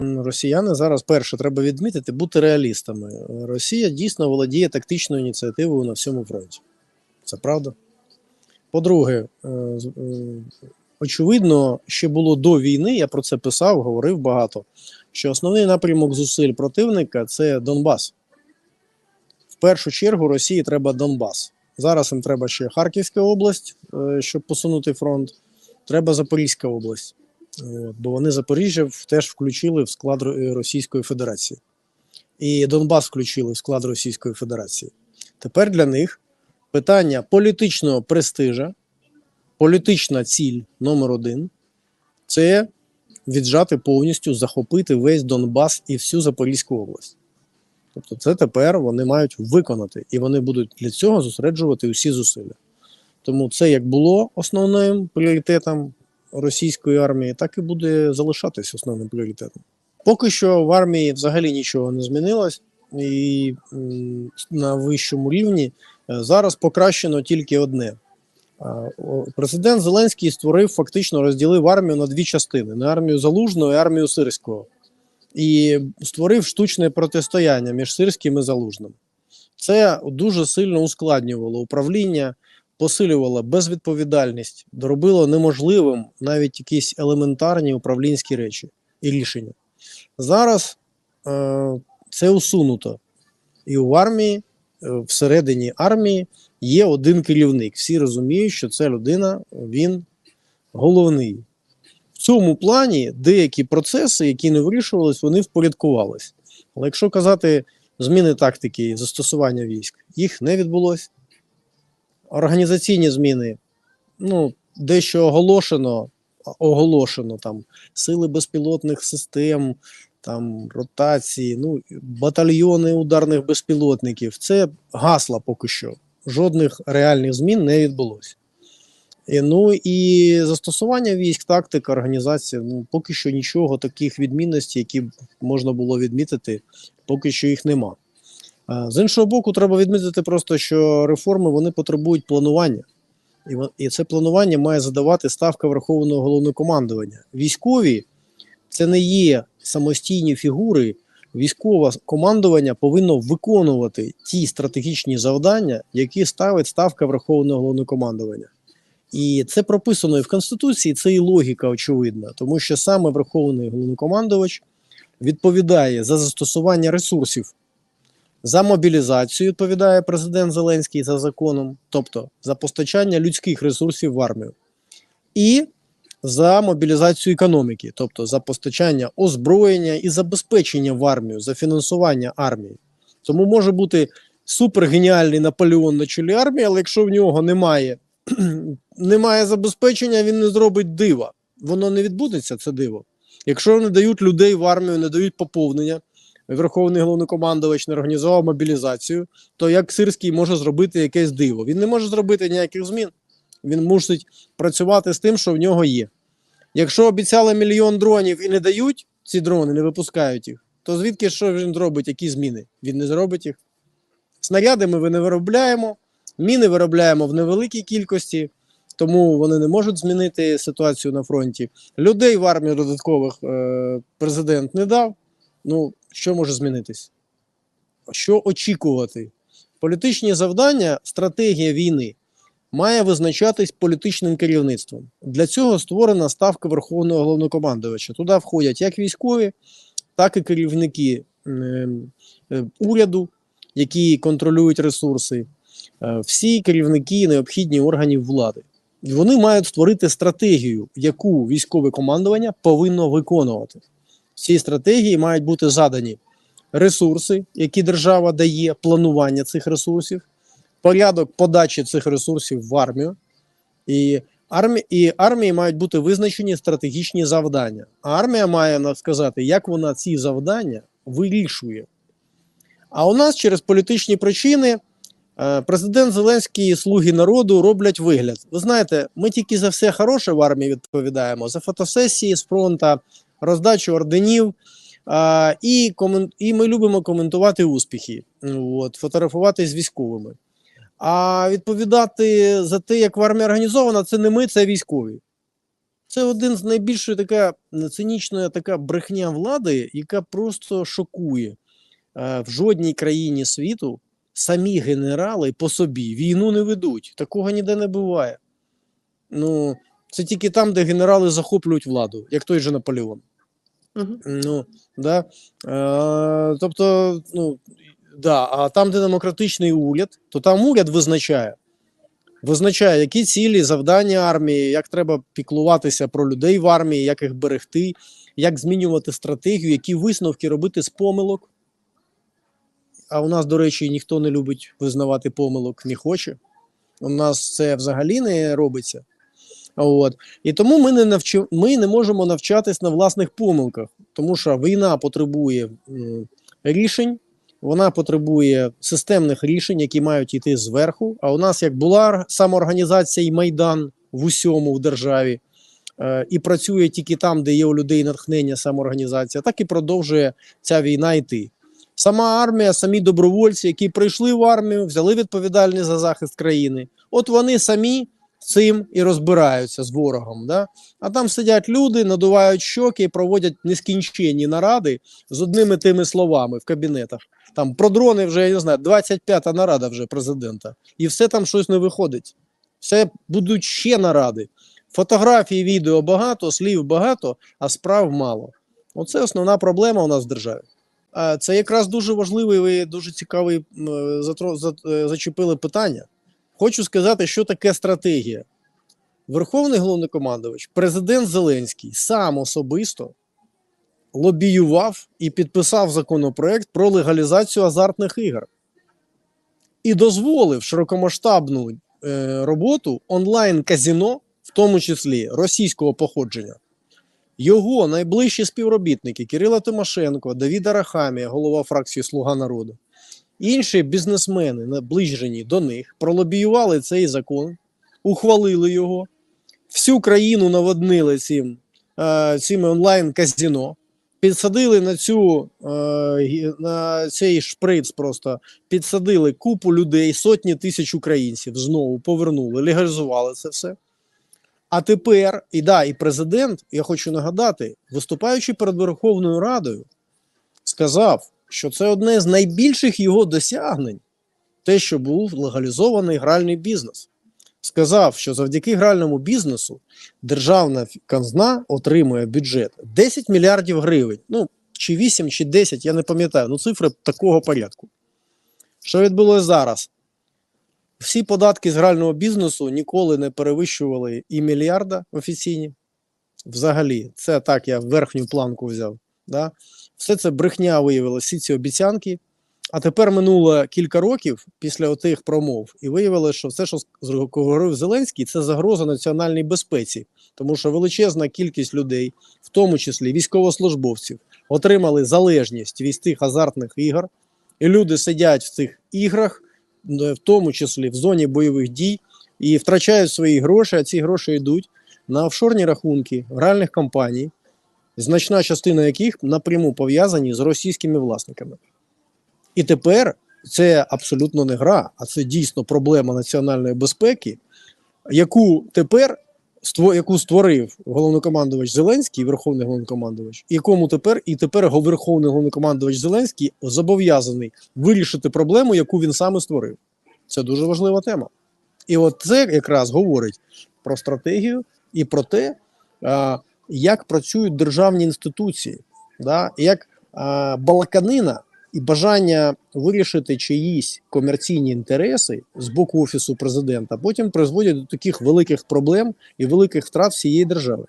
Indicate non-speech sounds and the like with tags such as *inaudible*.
Росіяни зараз перше треба відмітити, бути реалістами. Росія дійсно володіє тактичною ініціативою на всьому фронті. Це правда. По-друге, е, е, очевидно, ще було до війни, я про це писав, говорив багато, що основний напрямок зусиль противника це Донбас. В першу чергу Росії треба Донбас. Зараз їм треба ще Харківська область, е, щоб посунути фронт. Треба Запорізька область. Бо вони Запоріжжя теж включили в склад е, Російської Федерації. І Донбас включили в склад Російської Федерації. Тепер для них питання політичного престижа, політична ціль номер один це віджати повністю, захопити весь Донбас і всю Запорізьку область. Тобто, це тепер вони мають виконати, і вони будуть для цього зосереджувати усі зусилля. Тому це як було основним пріоритетом російської армії, так і буде залишатись основним пріоритетом. Поки що в армії взагалі нічого не змінилось, і на вищому рівні е, зараз покращено тільки одне. Президент Зеленський створив фактично розділив армію на дві частини: на армію Залужного і армію Сирського. І створив штучне протистояння між Сирським і Залужним. Це дуже сильно ускладнювало управління, посилювало безвідповідальність, робило неможливим навіть якісь елементарні управлінські речі і рішення. Зараз е, це усунуто. І в армії, е, всередині армії є один керівник. Всі розуміють, що це людина, він головний. В цьому плані деякі процеси, які не вирішувались, вони впорядкувались. Але якщо казати зміни тактики застосування військ, їх не відбулося. Організаційні зміни, ну, дещо оголошено, оголошено там сили безпілотних систем, там ротації, ну, батальйони ударних безпілотників. Це гасла поки що. Жодних реальних змін не відбулося. І, ну і застосування військ, тактика, організація, ну поки що нічого таких відмінностей, які можна було відмітити, поки що їх нема. З іншого боку, треба відмітити просто, що реформи вони потребують планування. І, це планування має задавати ставка Верховного головнокомандування. Військові це не є самостійні фігури. Військове командування повинно виконувати ті стратегічні завдання, які ставить ставка Верховного головнокомандування. І це прописано і в Конституції, це і логіка очевидна, тому що саме Верховний головнокомандувач відповідає за застосування ресурсів, за мобілізацію відповідає президент Зеленський за законом, тобто за постачання людських ресурсів в армію, і за мобілізацію економіки, тобто за постачання озброєння і забезпечення в армію, за фінансування армії. Тому може бути супергеніальний Наполеон на чолі армії, але якщо в нього немає *clears throat* немає забезпечення, він не зробить дива. Воно не відбудеться, це диво. Якщо не дають людей в армію, не дають поповнення, Верховний головнокомандувач не організував мобілізацію, то як Сирський може зробити якесь диво? Він не може зробити ніяких змін. Він мусить працювати з тим, що в нього є. Якщо обіцяли мільйон дронів і не дають ці дрони, не випускають їх, то звідки що він зробить, які зміни? Він не зробить їх. Снаряди ми не виробляємо, міни виробляємо в невеликій кількості, тому вони не можуть змінити ситуацію на фронті. Людей в армії додаткових е, президент не дав. Ну, що може змінитись? Що очікувати? Політичні завдання, стратегія війни має визначатись політичним керівництвом. Для цього створена ставка Верховного головнокомандувача. Туди входять як військові, так і керівники е, е, уряду, які контролюють ресурси, е, всі керівники необхідні органів влади. Вони мають створити стратегію, яку військове командування повинно виконувати. Цій стратегії мають бути задані ресурси, які держава дає, планування цих ресурсів, порядок подачі цих ресурсів в армію. І армії, і армії мають бути визначені стратегічні завдання. А армія має нам сказати, як вона ці завдання вирішує. А у нас через політичні причини е, президент Зеленський і слуги народу роблять вигляд. Ви знаєте, ми тільки за все хороше в армії відповідаємо: за фотосесії з фронту, роздачу орденів. І, комен... і ми любимо коментувати успіхи, от, фотографувати з військовими. А відповідати за те, як в армії організована, це не ми, це військові. Це один з найбільшої така цинічна така брехня влади, яка просто шокує. Е, В жодній країні світу самі генерали по собі війну не ведуть. Такого ніде не буває. Ну, це тільки там, де генерали захоплюють владу, як той же Наполеон. Ну, да. Е, тобто, ну, да, а там, де демократичний уряд, то там уряд визначає. Визначає, які цілі, завдання армії, як треба піклуватися про людей в армії, як їх берегти, як змінювати стратегію, які висновки робити з помилок. А у нас, до речі, ніхто не любить визнавати помилок, не хоче. У нас це взагалі не робиться. От. І тому ми не, навчи... ми не можемо навчатись на власних помилках, тому що війна потребує рішень, вона потребує системних рішень, які мають йти зверху. А у нас як була самоорганізація і майдан в усьому в державі, е, і працює тільки там, де є у людей натхнення самоорганізація, так і продовжує ця війна йти. Сама армія, самі добровольці, які прийшли в армію, взяли відповідальність за захист країни. От вони самі цим і розбираються з ворогом. Да? А там сидять люди, надувають щоки і проводять нескінченні наради з одними тими словами в кабінетах. Там про дрони вже я не знаю, 25-та нарада вже президента, і все там щось не виходить. Все будуть ще наради. Фотографій, відео багато, слів багато, а справ мало. Оце основна проблема у нас в державі. Це якраз дуже важливий, ви дуже цікавий е, е, зачепили питання. Хочу сказати, що таке стратегія. Верховний головнокомандувач, президент Зеленський сам особисто лобіював і підписав законопроект про легалізацію азартних ігор і дозволив широкомасштабну е, роботу онлайн-казіно, в тому числі російського походження. Його найближчі співробітники Кирила Тимошенко, Давід Арахамія, голова фракції Слуга народу, інші бізнесмени, наближені до них, пролобіювали цей закон, ухвалили його, всю країну наводнили цим, е, цими онлайн-казіно, підсадили на цю е, на цей шприц, просто. Підсадили купу людей, сотні тисяч українців знову повернули, легалізували це все. А тепер, і да, і президент, я хочу нагадати, виступаючи перед Верховною Радою, сказав, що це одне з найбільших його досягнень, те, що був легалізований гральний бізнес. Сказав, що завдяки гральному бізнесу державна казна отримує бюджет 10 мільярдів гривень. Ну, чи 8, чи 10, я не пам'ятаю. Ну, цифри такого порядку. Що відбулося зараз? Всі податки з грального бізнесу ніколи не перевищували і мільярда офіційні. Взагалі, це так я верхню планку взяв. Да? Все це брехня виявилося, всі ці обіцянки. А тепер минуло кілька років після отих промов, і виявилося, що все, що говорив Зеленський, це загроза національній безпеці, тому що величезна кількість людей, в тому числі військовослужбовців, отримали залежність від тих азартних ігор, і люди сидять в цих іграх, в тому числі в зоні бойових дій, і втрачають свої гроші, а ці гроші йдуть на офшорні рахунки гральних компаній, значна частина яких напряму пов'язані з російськими власниками. І тепер це абсолютно не гра, а це дійсно проблема національної безпеки, яку тепер яку створив головнокомандувач Зеленський, верховний головнокомандувач, якому тепер і тепер верховний головнокомандувач Зеленський зобов'язаний вирішити проблему, яку він саме створив. Це дуже важлива тема. І от це якраз говорить про стратегію і про те, як працюють державні інституції, да? як а, балаканина і бажання вирішити чиїсь комерційні інтереси з боку офісу президента потім призводять до таких великих проблем і великих втрат всієї держави.